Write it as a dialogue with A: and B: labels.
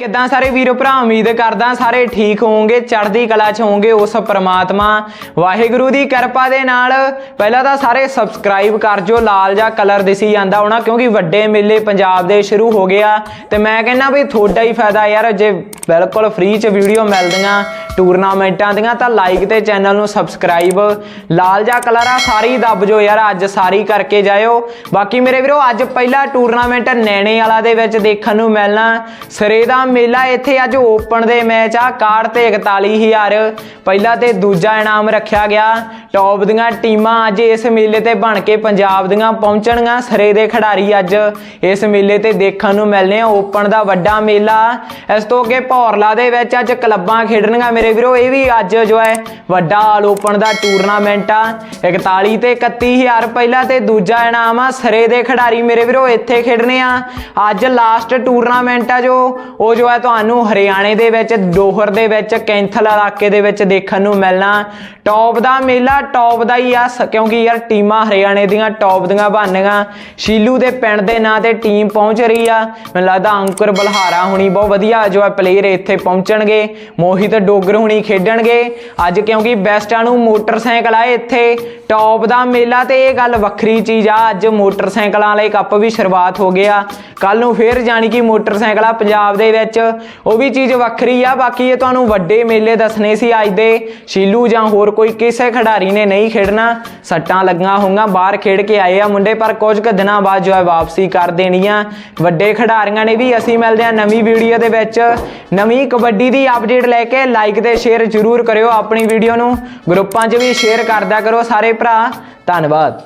A: ਕਿੱਦਾਂ ਸਾਰੇ ਵੀਰੋ ਭਰਾ, ਉਮੀਦ ਕਰਦਾ ਸਾਰੇ ਠੀਕ ਹੋਵੋਗੇ, ਚੜ੍ਹਦੀ ਕਲਾ 'ਚ ਹੋਵੋਗੇ ਉਸ ਪ੍ਰਮਾਤਮਾ। ਵਾਹਿਗੁਰੂ ਦੀ ਕਿਰਪਾ ਦੇ ਨਾਲ ਪਹਿਲਾਂ ਤਾਂ ਸਾਰੇ ਸਬਸਕ੍ਰਾਈਬ ਕਰ ਜੋ, ਲਾਲ ਜਿਹਾ ਕਲਰ ਦਿਸੀ ਜਾਂਦਾ ਹੋਣਾ, ਕਿਉਂਕਿ ਵੱਡੇ ਮੇਲੇ ਪੰਜਾਬ ਦੇ ਸ਼ੁਰੂ ਹੋ ਗਿਆ ਤੇ ਮੈਂ ਕਹਿੰਦਾ ਵੀ ਤੁਹਾਡਾ ਹੀ ਫਾਇਦਾ ਯਾਰ, ਜੇ ਬਿਲਕੁਲ ਫ੍ਰੀ 'ਚ ਵੀਡੀਓ ਮਿਲਦੀਆਂ ਟੂਰਨਾਮੈਂਟਾਂ ਦੀਆਂ, ਤਾਂ ਲਾਈਕ ਤੇ ਚੈਨਲ ਨੂੰ ਸਬਸਕ੍ਰਾਈਬ ਲਾਲ ਜਾ ਕਲਰ ਆ, ਸਾਰੀ ਦੱਬ ਜੋ ਯਾਰ, ਅੱਜ ਸਾਰੀ ਕਰਕੇ ਜਾਇਓ। ਬਾਕੀ ਮੇਰੇ ਵੀਰੋ, ਅੱਜ ਪਹਿਲਾ ਟੂਰਨਾਮੈਂਟ ਨੈਣੇ ਵਾਲਾ ਦੇ ਵਿੱਚ ਦੇਖਣ ਨੂੰ ਮਿਲਣਾ। ਸਰੇ ਦਾ ਮੇਲਾ ਇੱਥੇ ਅੱਜ ਓਪਨ ਦੇ ਮੈਚ ਆ ਕਾਰਡ ਤੇ 41000 ਪਹਿਲਾ ਤੇ ਦੂਜਾ ਇਨਾਮ ਰੱਖਿਆ ਗਿਆ। ਟੌਪ ਦੀਆਂ ਟੀਮਾਂ ਅੱਜ ਇਸ ਮੇਲੇ ਤੇ ਬਣ ਕੇ ਪੰਜਾਬ ਦੀਆਂ ਪਹੁੰਚਣਗੀਆਂ ਸਰੇ ਦੇ ਖਿਡਾਰੀ ਅੱਜ। ਇਸ ਮੇਲੇ ਤੇ ਦੇਖਣ ਨੂੰ ਮਿਲਨੇ ਆ ਓਪਨ ਦਾ ਵੱਡਾ ਮੇਲਾ। ਇਸ ਤੋਂ ਅੱਗੇ ਭੌਰਲਾ ਦੇ ਵਿੱਚ ਅੱਜ ਕਲੱਬਾਂ ਖੇਡਣਗੀਆਂ ਮੇਰੇ ਵੀਰੋ, ਇਹ ਵੀ ਅੱਜ ਜੋ ਹੈ ਵੱਡਾ ਆਲ ਓਪਨ ਦਾ ਟੂਰਨਾਮੈਂਟ ਆ। 41 ਤੇ 31000 ਪਹਿਲਾ ਤੇ ਦੂਜਾ ਇਨਾਮ ਆ ਸਰੇ ਦੇ ਖਿਡਾਰੀ ਮੇਰੇ ਵੀਰੋ, ਇੱਥੇ ਖੇਡਣੇ ਆ। ਅੱਜ ਲਾਸਟ ਟੂਰਨਾਮੈਂਟ ਆ ਜੋ, ਉਹ ਜੋ ਹੈ ਤੁਹਾਨੂੰ ਹਰਿਆਣੇ ਦੇ ਵਿੱਚ ਡੋਹਰ ਦੇ ਵਿੱਚ, ਕੈਂਥਲ ਇਲਾਕੇ ਦੇ ਵਿੱਚ ਦੇਖਣ ਨੂੰ ਮਿਲਣਾ। ਟੌਪ ਦਾ ਮੇਲਾ ਟੌਪ ਦਾ ਹੀ ਆ ਕਿਉਂਕਿ ਯਾਰ ਟੀਮਾਂ ਹਰਿਆਣੇ ਦੀਆਂ ਟੌਪ ਦੀਆਂ ਬਣਨੀਆਂ ਸ਼ੀਲੂ ਦੇ ਪਿੰਡ ਦੇ ਨਾਂ ਤੇ ਟੀਮ ਪਹੁੰਚ ਰਹੀ ਆ। ਮੈਨੂੰ ਲੱਗਦਾ ਅੰਕੁਰ ਬਲਹਾਰਾ ਹੁਣੀ ਬਹੁਤ ਵਧੀਆ ਜੋ ਹੈ ਪਲੇਅਰ ਇੱਥੇ ਪਹੁੰਚਣਗੇ। ਮੋਹਿਤ ਡੋਗਰ ਹੁਣੀ ਖੇਡਣਗੇ। ਅੱਜ ਕਿਉਂਕਿ ਬੈਸਟਾਂ ਨੂੰ ਮੋਟਰਸਾਈਕਲ ਆਏ ਇੱਥੇ। ਟੌਪ ਦਾ ਮੇਲਾ ਤੇ ਇਹ ਗੱਲ ਵੱਖਰੀ ਚੀਜ਼ ਆ। ਅੱਜ ਮੋਟਰਸਾਈਕਲਾਂ ਵਾਲੇ ਕੱਪ ਵੀ ਸ਼ੁਰੂਆਤ ਹੋ ਗਿਆ ਕੱਲ ਨੂੰ ਫੇਰ ਜਾਣੀ ਕਿ ਮੋਟਰਸਾਈਕਲ ਆ ਪੰਜਾਬ ਦੇ ਵਿੱਚ, ਉਹ ਵੀ ਚੀਜ਼ ਵੱਖਰੀ ਆ। ਬਾਕੀ ਇਹ ਤੁਹਾਨੂੰ ਵੱਡੇ ਮੇਲੇ ਦੱਸਣੇ ਸੀ ਅੱਜ ਦੇ। ਸ਼ੀਲੂ ਜਾਂ ਹੋਰ ਕੋਈ ਕਿਸੇ ਖਿਡਾਰੀ ਨੇ ਨਹੀਂ ਖੇਡਣਾ। ਸੱਟਾਂ ਲੱਗੀਆਂ ਹੋਊਗਾ ਬਾਹਰ ਖੇਡ ਕੇ ਆਏ ਆ ਮੁੰਡੇ, ਪਰ ਕੁਝ ਕੁ ਦਿਨਾਂ ਬਾਅਦ ਜੋ ਹੈ ਵਾਪਸੀ ਕਰ ਦੇਣੀਆਂ। ਵੱਡੇ ਖਿਡਾਰੀਆਂ ਨੇ ਵੀ ਅਸੀਂ ਮਿਲਦੇ ਆ ਨਵੀਂ ਵੀਡੀਓ ਦੇ ਵਿੱਚ। ਨਵੀਂ ਕਬੱਡੀ ਦੀ ਅਪਡੇਟ ਲੈ ਕੇ ਲਾਈਕ ਤੇ ਸ਼ੇਅਰ ਜ਼ਰੂਰ ਕਰਿਓ ਆਪਣੀ ਵੀਡੀਓ ਨੂੰ। ਗਰੁੱਪਾਂ 'ਚ ਵੀ ਸ਼ੇਅਰ ਕਰਦਾ ਕਰੋ। ਸਾਰੇ ਭਰਾ ਧੰਨਵਾਦ।